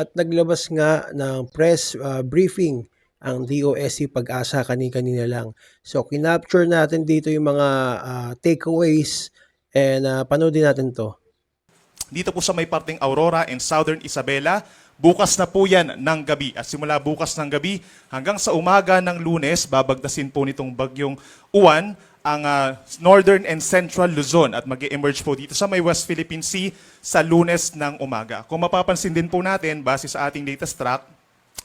At naglabas nga ng press ah, briefing ang DOST Pag-asa kani-kanina lang. So kinapture natin dito yung mga ah, takeaways and uh, panoodin natin to. dito po sa may parting Aurora and Southern Isabela. Bukas na po yan ng gabi. At simula bukas ng gabi hanggang sa umaga ng lunes, babagtasin po nitong bagyong uwan ang ah, Northern and Central Luzon at mag emerge po dito sa may West Philippine Sea sa lunes ng umaga. Kung mapapansin din po natin, base sa ating latest track,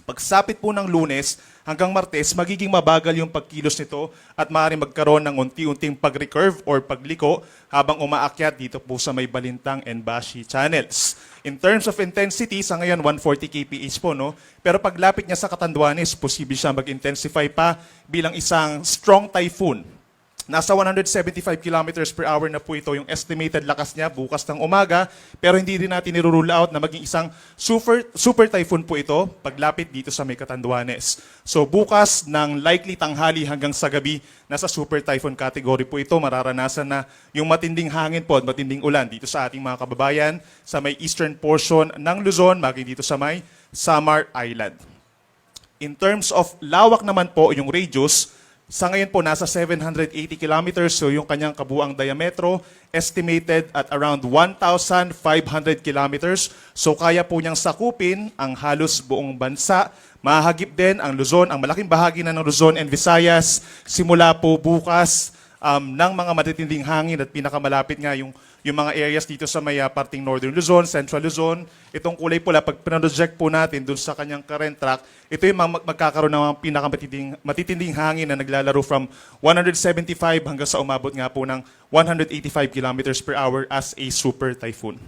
Pagsapit po ng lunes hanggang martes, magiging mabagal yung pagkilos nito at maaaring magkaroon ng unti-unting pag-recurve or pagliko habang umaakyat dito po sa may Balintang and Bashi channels. In terms of intensity, sa ngayon 140 kph po, no? Pero paglapit niya sa Katanduanes, posible siya mag-intensify pa bilang isang strong typhoon Nasa 175 kilometers per hour na po ito yung estimated lakas niya bukas ng umaga. Pero hindi din natin nirule out na maging isang super, super typhoon po ito paglapit dito sa may. So bukas ng likely tanghali hanggang sa gabi, nasa super typhoon category po ito. Mararanasan na yung matinding hangin po at matinding ulan dito sa ating mga kababayan sa may eastern portion ng Luzon, maging dito sa may Samar Island. In terms of lawak naman po yung radius, sa ngayon po nasa 780 kilometers, so yung kanyang kabuang diametro estimated at around 1,500 kilometers. So kaya po niyang sakupin ang halos buong bansa. Mahagip din ang Luzon, ang malaking bahagi na ng Luzon and Visayas simula po bukas um, ng mga matitinding hangin at pinakamalapit nga yung, yung mga areas dito sa may uh, parting Northern Luzon, Central Luzon. Itong kulay pula, pag pinroject po natin dun sa kanyang current track, ito yung mag- magkakaroon ng mga pinakamatitinding matitinding hangin na naglalaro from 175 hanggang sa umabot nga po ng 185 kilometers per hour as a super typhoon.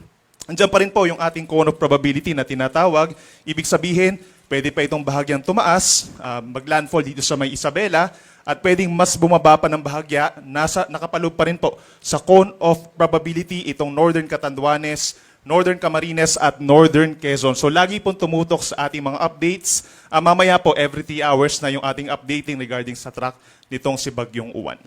Andiyan pa rin po yung ating cone of probability na tinatawag. Ibig sabihin, pwede pa itong bahagyang tumaas, ah, maglandfall dito sa may Isabela, at pwedeng mas bumaba pa ng bahagya, nasa, nakapaloob pa rin po sa cone of probability itong Northern Catanduanes, Northern Camarines at Northern Quezon. So lagi pong tumutok sa ating mga updates. Ah, mamaya po, every 3 hours na yung ating updating regarding sa track nitong si Bagyong Uwan.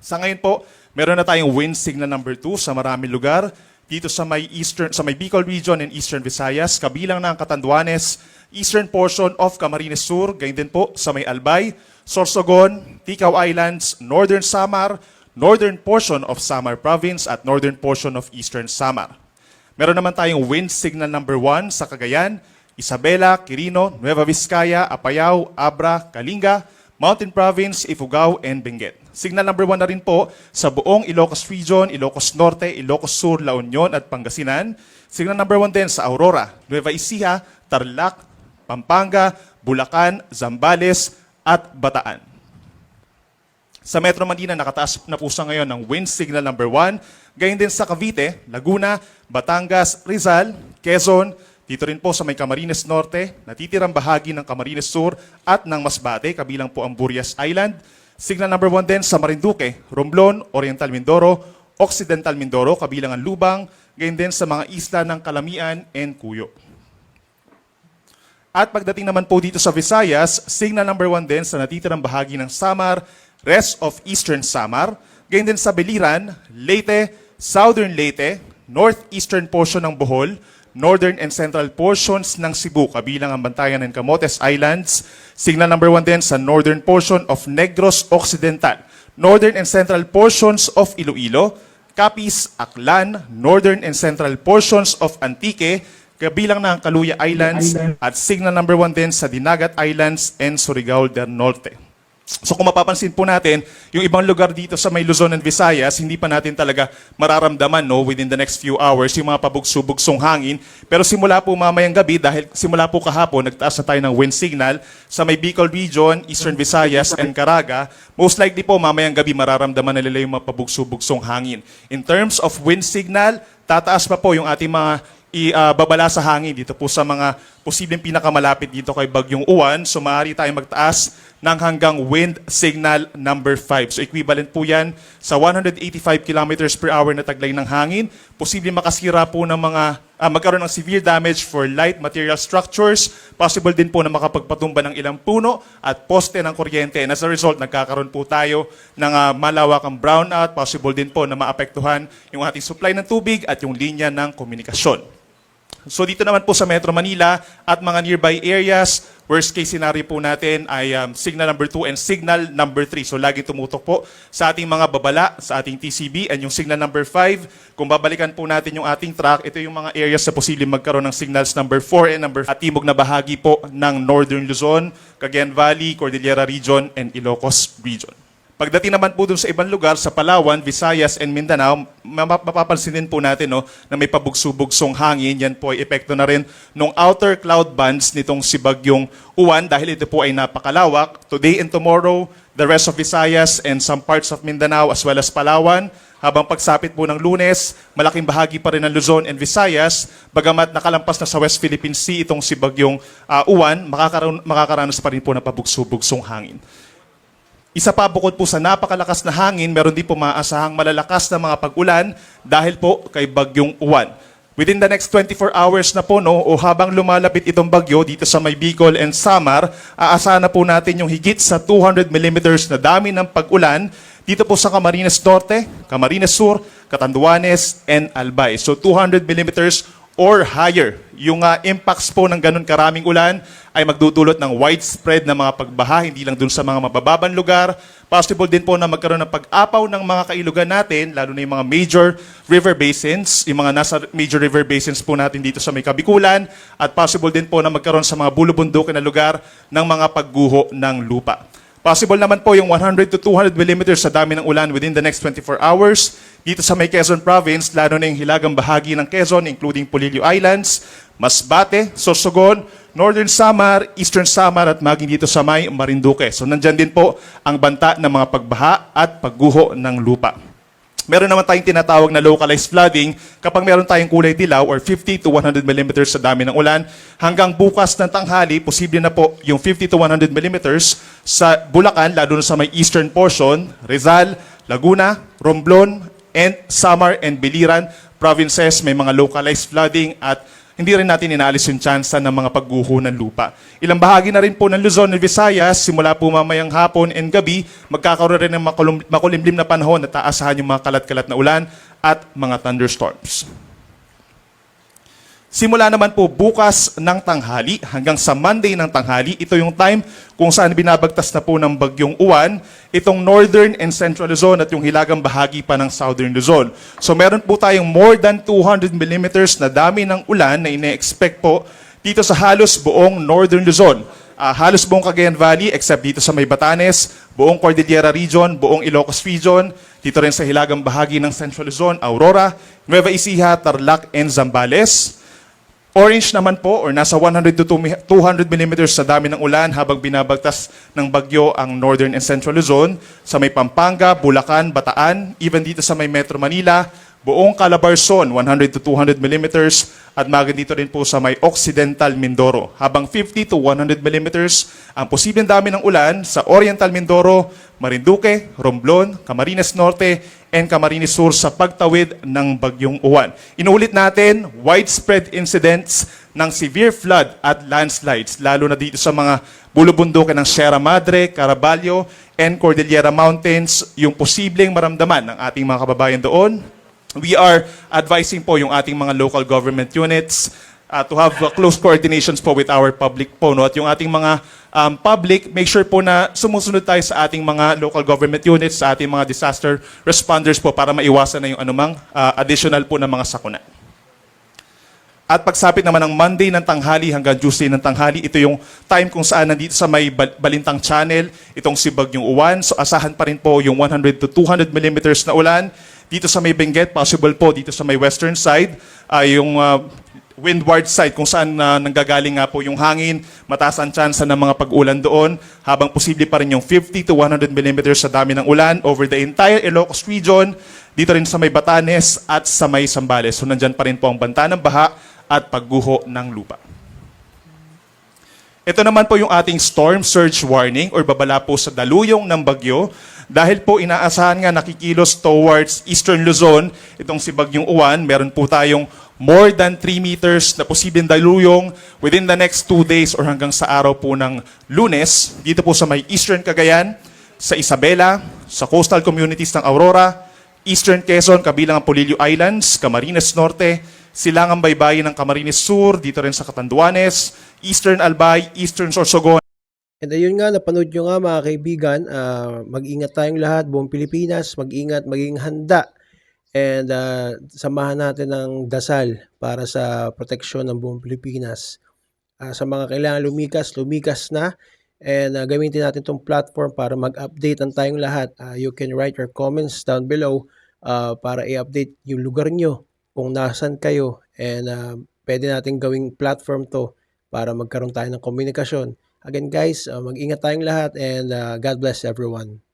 Sa ngayon po, meron na tayong wind signal number 2 sa maraming lugar. Dito sa may eastern sa may Bicol region and Eastern Visayas, kabilang na ang Catanduanes, eastern portion of Camarines Sur, gayon din po sa may Albay, Sorsogon, Ticao Islands, Northern Samar, northern portion of Samar Province at northern portion of Eastern Samar. Meron naman tayong wind signal number 1 sa Cagayan, Isabela, Quirino, Nueva Vizcaya, Apayao, Abra, Kalinga, Mountain Province, Ifugao, and Benguet. Signal number 1 na rin po sa buong Ilocos Region, Ilocos Norte, Ilocos Sur, La Union at Pangasinan. Signal number 1 din sa Aurora, Nueva Ecija, Tarlac, Pampanga, Bulacan, Zambales, at Bataan. Sa Metro Manila, nakataas na po sa ngayon ng wind signal number 1. Gayon din sa Cavite, Laguna, Batangas, Rizal, Quezon, dito rin po sa may Camarines Norte, natitirang bahagi ng Camarines Sur at ng Masbate, kabilang po ang Burias Island. Signal number 1 din sa Marinduque, Romblon, Oriental Mindoro, Occidental Mindoro, kabilang ang Lubang, gayon din sa mga isla ng Kalamian and Cuyo. At pagdating naman po dito sa Visayas, signal number 1 din sa natitirang bahagi ng Samar, rest of Eastern Samar, gayon din sa Beliran, Leyte, Southern Leyte, northeastern portion ng Bohol, northern and central portions ng Cebu, kabilang ang Bantayan and Camotes Islands. Signal number 1 din sa northern portion of Negros Occidental, northern and central portions of Iloilo, Capiz, Aklan, northern and central portions of Antique, kabilang na ang Kaluya Islands, at signal number 1 din sa Dinagat Islands and Surigao del Norte. So kung mapapansin po natin, yung ibang lugar dito sa may Luzon and Visayas, hindi pa natin talaga mararamdaman no, within the next few hours yung mga pabugso-bugsong hangin. Pero simula po mamayang gabi, dahil simula po kahapon, nagtaas na tayo ng wind signal sa may Bicol Region, Eastern Visayas, and Caraga. Most likely po mamayang gabi mararamdaman na nila yung mga pabugso-bugsong hangin. In terms of wind signal, tataas pa po yung ating mga ibabala sa hangin dito po sa mga posibleng pinakamalapit dito kay Bagyong Uwan. So maaari tayong magtaas ng hanggang wind signal number 5. So equivalent po yan sa 185 kilometers per hour na taglay ng hangin. Posibleng makasira po ng mga, ah, magkaroon ng severe damage for light material structures. Possible din po na makapagpatumba ng ilang puno at poste ng kuryente. And as a result, nagkakaroon po tayo ng ah, malawakang brownout. Possible din po na maapektuhan yung ating supply ng tubig at yung linya ng komunikasyon. So dito naman po sa Metro Manila at mga nearby areas, worst case scenario po natin ay um, signal number 2 and signal number 3. So lagi tumutok po sa ating mga babala, sa ating TCB and yung signal number 5. Kung babalikan po natin yung ating track, ito yung mga areas na posibleng magkaroon ng signals number 4 and number 5 at timog na bahagi po ng Northern Luzon, Cagayan Valley, Cordillera Region and Ilocos Region. Pagdating naman po dun sa ibang lugar, sa Palawan, Visayas, and Mindanao, mapa- mapapansin din po natin no, na may pabugso-bugsong hangin. Yan po ay epekto na rin ng outer cloud bands nitong si Bagyong Uwan dahil ito po ay napakalawak. Today and tomorrow, the rest of Visayas and some parts of Mindanao as well as Palawan, habang pagsapit po ng lunes, malaking bahagi pa rin ng Luzon and Visayas, bagamat nakalampas na sa West Philippine Sea itong si Bagyong ah, Uwan, makakaroon, makakaranas pa rin po ng pabugso-bugsong hangin. Isa pa bukod po sa napakalakas na hangin, meron din po maaasahang malalakas na mga pag-ulan dahil po kay Bagyong Uwan. Within the next 24 hours na po, no, o habang lumalapit itong bagyo dito sa may Bicol and Samar, aasahan na po natin yung higit sa 200 millimeters na dami ng pag-ulan dito po sa Camarines Norte, Camarines Sur, Catanduanes, and Albay. So 200 millimeters or higher. Yung ah, impacts po ng ganun karaming ulan ay magdudulot ng widespread na mga pagbaha, hindi lang dun sa mga mabababang lugar. Possible din po na magkaroon ng pag-apaw ng mga kailugan natin, lalo na yung mga major river basins, yung mga nasa major river basins po natin dito sa may Kabikulan, at possible din po na magkaroon sa mga bulubundukin na lugar ng mga pagguho ng lupa. Possible naman po yung 100 to 200 millimeters sa dami ng ulan within the next 24 hours. Dito sa may Quezon Province, lalo na yung hilagang bahagi ng Quezon, including Polillo Islands, Masbate, Sorsogon, Northern Samar, Eastern Samar, at maging dito sa may Marinduque. So nandyan din po ang banta ng mga pagbaha at pagguho ng lupa. Meron naman tayong tinatawag na localized flooding kapag meron tayong kulay dilaw or 50 to 100 millimeters sa dami ng ulan. Hanggang bukas ng tanghali, posible na po yung 50 to 100 millimeters sa Bulacan, lalo na sa may eastern portion, Rizal, Laguna, Romblon, and Samar and Biliran provinces. May mga localized flooding at hindi rin natin inaalis yung tsansa ng mga pagguho ng lupa. Ilang bahagi na rin po ng Luzon at Visayas, simula po mamayang hapon and gabi, magkakaroon rin ng makulimlim na panahon at taasahan yung mga kalat-kalat na ulan at mga thunderstorms. Simula naman po bukas ng tanghali hanggang sa Monday ng tanghali, ito yung time kung saan binabagtas na po ng bagyong uwan, itong Northern and Central Luzon at yung hilagang bahagi pa ng Southern Luzon. So meron po tayong more than 200 millimeters na dami ng ulan na ine-expect po dito sa halos buong Northern Luzon. Ah, halos buong Cagayan Valley except dito sa may Batanes, buong Cordillera Region, buong Ilocos Region, dito rin sa hilagang bahagi ng Central Luzon, Aurora, Nueva Ecija, Tarlac, and Zambales. Orange naman po or nasa 100 to 200 millimeters sa dami ng ulan habang binabagtas ng bagyo ang Northern and Central Luzon sa may Pampanga, Bulacan, Bataan, even dito sa may Metro Manila, buong Calabarzon 100 to 200 millimeters at magand dito rin po sa may Occidental Mindoro. Habang 50 to 100 millimeters ang posibleng dami ng ulan sa Oriental Mindoro, Marinduque, Romblon, Camarines Norte, and Camarines Sur sa pagtawid ng bagyong uwan. Inuulit natin, widespread incidents ng severe flood at landslides, lalo na dito sa mga bulubundukin ng Sierra Madre, Caraballo, and Cordillera Mountains, yung posibleng maramdaman ng ating mga kababayan doon. We are advising po yung ating mga local government units uh, to have uh, close coordinations po with our public po. No? At yung ating mga um, public, make sure po na sumusunod tayo sa ating mga local government units, sa ating mga disaster responders po para maiwasan na yung anumang uh, additional po na mga sakuna. At pagsapit naman ng Monday ng tanghali hanggang Tuesday ng tanghali, ito yung time kung saan nandito sa may Bal- Balintang Channel, itong si Bagyong Uwan. So asahan pa rin po yung 100 to 200 millimeters na ulan. Dito sa may Benguet, possible po dito sa may western side, ay yung uh, windward side kung saan uh, nanggagaling nga po yung hangin, mataas ang tsansa ng mga pag-ulan doon, habang posible pa rin yung 50 to 100 millimeters sa dami ng ulan over the entire Ilocos region, dito rin sa may Batanes at sa may Sambales. So nandyan pa rin po ang banta ng baha at pagguho ng lupa. Ito naman po yung ating storm surge warning or babala po sa daluyong ng bagyo dahil po inaasahan nga nakikilos towards eastern Luzon itong si Bagyong Uwan. Meron po tayong more than 3 meters na posibleng daluyong within the next 2 days or hanggang sa araw po ng lunes dito po sa may eastern Cagayan, sa Isabela, sa coastal communities ng Aurora, Eastern Quezon, kabilang ang Polillo Islands, Camarines Norte, Silangang Baybayin ng Camarines Sur, dito rin sa Catanduanes, Eastern Albay, Eastern Sorsogon, And ayun nga, napanood nyo nga mga kaibigan, ah, mag-ingat tayong lahat, buong Pilipinas, mag-ingat, maging handa. And ah, samahan natin ng dasal para sa proteksyon ng buong Pilipinas. Ah, sa mga kailangan lumikas, lumikas na. And ah, gamitin natin itong platform para mag-update ang tayong lahat. Ah, you can write your comments down below ah, para i-update yung lugar nyo kung nasan kayo. And ah, pwede natin gawing platform to para magkaroon tayo ng komunikasyon. Again guys, ah, mag-ingat tayong lahat and ah, God bless everyone.